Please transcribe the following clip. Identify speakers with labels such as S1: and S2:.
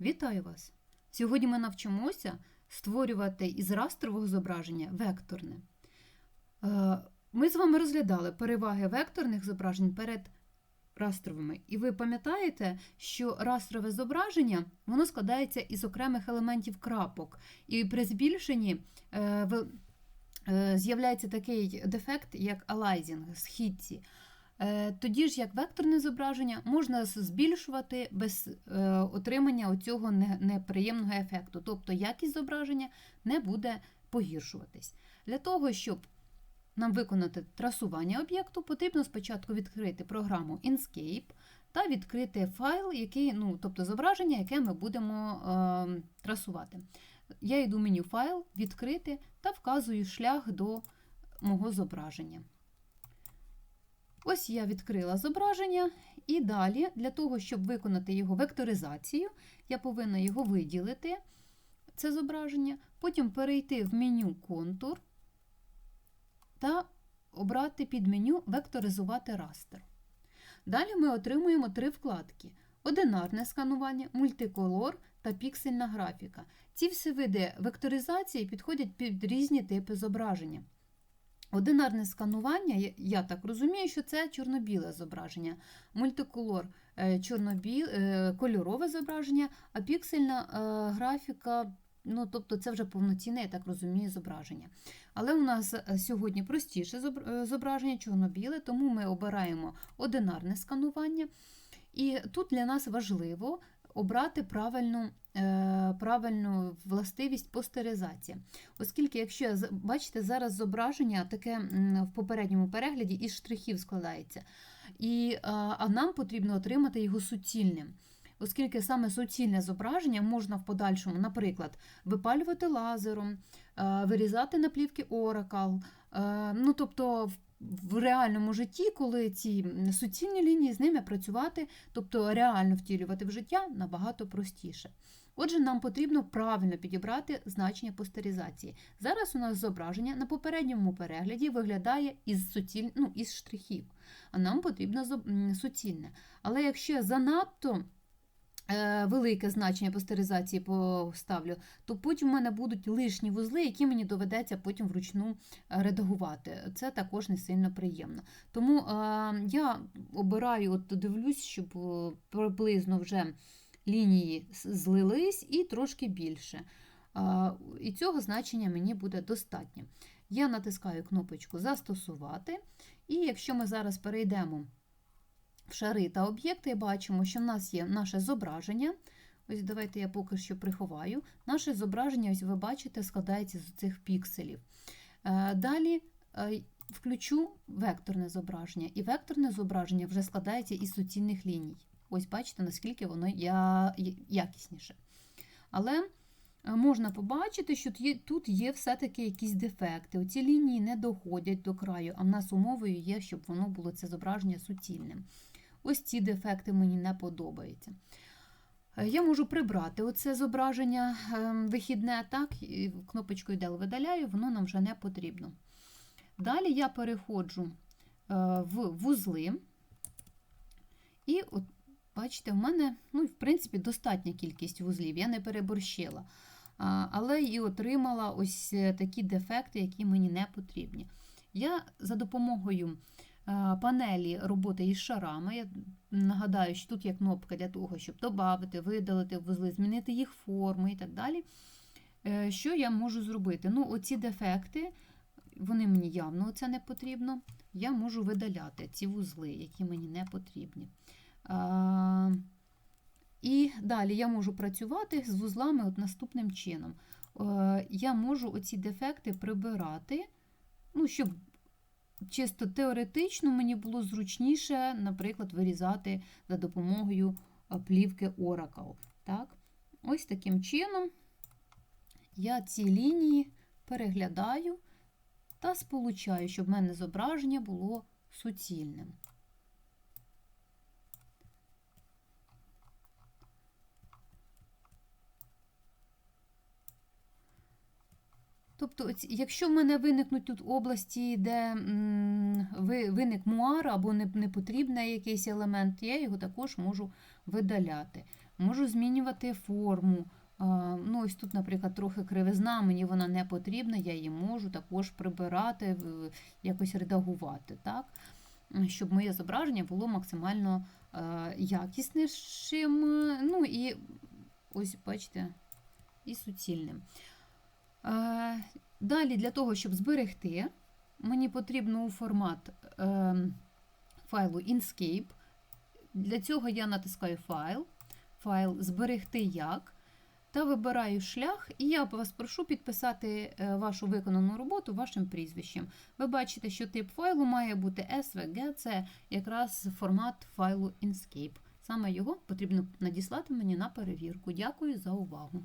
S1: Вітаю вас! Сьогодні ми навчимося створювати із растрового зображення векторне. Е, Ми з вами розглядали переваги векторних зображень перед растровими. І ви пам'ятаєте, що растрове зображення воно складається із окремих елементів крапок. І при збільшенні е, е, з'являється такий дефект, як алайзінг, східці. Е, Тоді ж, як векторне зображення, можна збільшувати без е, отримання оцього неприємного ефекту. Тобто якість зображення не буде погіршуватись. Для того, щоб нам виконати трасування об'єкту, потрібно спочатку відкрити програму Inkscape та відкрити файл, який, ну, тобто зображення, яке ми будемо е, трасувати. Я йду в меню файл, відкрити та вказую шлях до мого зображення. Ось я відкрила зображення, і далі, для того, щоб виконати його векторизацію, я повинна його виділити, це зображення, потім перейти в меню контур та обрати під меню Векторизувати растер. Далі ми отримуємо три вкладки: одинарне сканування, мультиколор та піксельна графіка. Ці всі види векторизації підходять під різні типи зображення. Одинарне сканування, я- так розумію, що це чорно-біле зображення, мультиколор е, е, кольорове зображення, а піксельна е, графіка, ну тобто це вже повноцінне, я так розумію, зображення. Але у нас сьогодні простіше зображення чорно-біле, тому ми обираємо одинарне сканування. І тут для нас важливо обрати правильну, е, правильну властивість постеризації. Оскільки, якщо бачите, зараз зображення таке в попередньому перегляді із штрихів складається, і, а, а нам потрібно отримати його суцільним. Оскільки саме суцільне зображення можна в подальшому, наприклад, випалювати лазером, е, вирізати на плівки е, ну тобто в реальному житті, коли ці суцільні лінії з ними працювати, тобто реально втілювати в життя набагато простіше. Отже, нам потрібно правильно підібрати значення постеризації. Зараз у нас зображення на попередньому перегляді виглядає із, суціль... ну, із штрихів, а нам потрібно суцільне. Але якщо занадто велике значення постеризації поставлю, то потім в мене будуть лишні вузли, які мені доведеться потім вручну е, редагувати. Це також не сильно приємно. Тому е, я обираю, от дивлюсь, щоб е, приблизно вже лінії злились і трошки більше. Е, І цього значення мені буде достатньо. Я натискаю кнопочку Застосувати, і якщо ми зараз перейдемо в шари та об'єкти, бачимо, що в нас є наше зображення. Ось давайте я поки що приховаю. Наше зображення, ось ви бачите, складається з цих пікселів. Е, Далі е, включу векторне зображення, і векторне зображення вже складається із суцільних ліній. Ось бачите, наскільки воно якісніше. Але е, можна побачити, що тут є, все-таки якісь дефекти. Оці лінії не доходять до краю, а в нас умовою є, щоб воно було це зображення суцільним. Ось ці дефекти мені не подобаються. Е, Я можу прибрати оце зображення ем, вихідне, так, і кнопочкою «Del» видаляю, воно нам вже не потрібно. Далі я переходжу е, в вузли. І от, бачите, в мене, ну, в принципі, достатня кількість вузлів, я не переборщила. Але і отримала ось е, такі дефекти, які мені не потрібні. Я за допомогою панелі роботи із шарами, я нагадаю, що тут є кнопка для того, щоб додати, видалити вузли, змінити їх форму і так далі. Е, Що я можу зробити? Ну, оці дефекти, вони мені явно це не потрібно. Я можу видаляти ці вузли, які мені не потрібні. А, І далі я можу працювати з вузлами от наступним чином. Е, Я можу оці дефекти прибирати, ну, щоб чисто теоретично мені було зручніше, наприклад, вирізати за допомогою е, плівки Oracle. Так? Ось таким чином я ці лінії переглядаю та сполучаю, щоб в мене зображення було суцільним. Тобто, якщо в мене виникнуть тут області, де виник муар або не, потрібний якийсь елемент, я його також можу видаляти. можу змінювати форму. Ну, ось тут, наприклад, трохи кривизна, мені вона не потрібна, я її можу також прибирати, якось редагувати, так? щоб моє зображення було максимально е, якіснішим. Ну і ось, бачите, і суцільним. Е, Далі, для того, щоб зберегти, мені потрібно у формат е, файлу Inkscape. Для цього я натискаю файл, файл зберегти як та вибираю шлях, і я вас прошу підписати е, вашу виконану роботу вашим прізвищем. Ви бачите, що тип файлу має бути SVG, це якраз формат файлу Inkscape. Саме його потрібно надіслати мені на перевірку. Дякую за увагу.